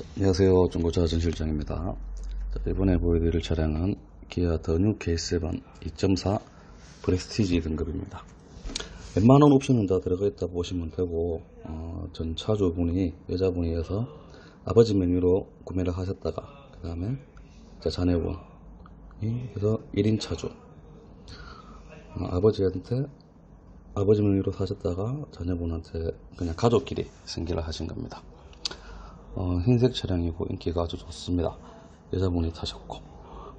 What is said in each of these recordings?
자, 안녕하세요. 중고차 전실장입니다. 자, 이번에 보여드릴 차량은 기아 더뉴 K7 2.4 프레스티지 등급입니다. 웬만한 옵션은 다 들어가 있다 보시면 되고 어, 전 차주분이 여자분이어서 아버지 메뉴로 구매를 하셨다가 그 다음에 자녀분이 그래서 1인 차주 어, 아버지한테 아버지 메뉴로 사셨다가 자녀분한테 그냥 가족끼리 승계를 하신 겁니다. 어, 흰색 차량이고 인기가 아주 좋습니다. 여자분이 타셨고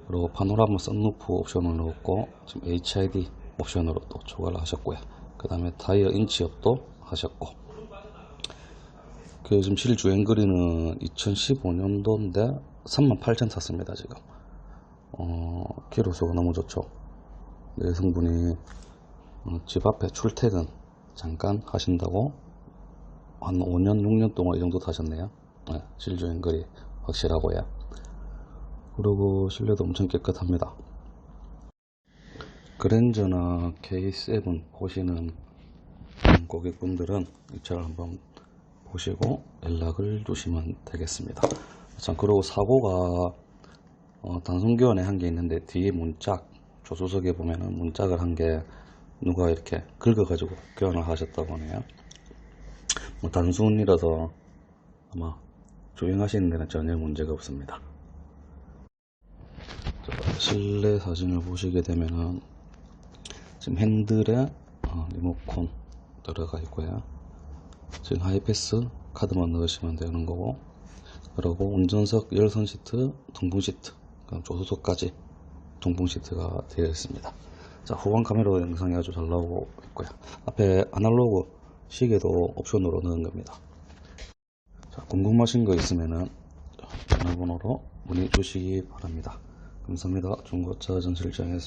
그리고 파노라마 썬루프 옵션을 넣었고 지금 HID 옵션으로 또 추가를 하셨고요. 그 다음에 타이어 인치업도 하셨고 그 지금 실주행 거리는 2015년도인데 38,000 탔습니다 지금 어, 키로수가 너무 좋죠. 여성분이 어, 집 앞에 출퇴근 잠깐 하신다고 한 5년, 6년 동안 이 정도 타셨네요. 네, 실주행 거리 확실하고요. 그리고 실내도 엄청 깨끗합니다. 그랜저나 K7 보시는 고객분들은 이 차를 한번 보시고 연락을 주시면 되겠습니다. 참, 그리고 사고가 어, 단순 교환에 한 게 있는데 뒤에 문짝 조수석에 보면은 문짝을 한 게 누가 이렇게 긁어가지고 교환을 하셨다고 하네요. 뭐 단순이라서 아마 주행하시는 데는 전혀 문제가 없습니다. 자, 실내 사진을 보시게 되면은 지금 핸들에 어, 리모컨 들어가 있고요. 지금 하이패스 카드만 넣으시면 되는 거고 그리고 운전석 열선 시트, 동봉 시트, 조수석까지 동봉 시트가 되어 있습니다. 자 후방 카메라 영상이 아주 잘 나오고 있고요. 앞에 아날로그 시계도 옵션으로 넣은 겁니다. 자, 궁금하신 거 있으면은 전화번호로 문의 주시기 바랍니다. 감사합니다. 중고차 전실장이었습니다.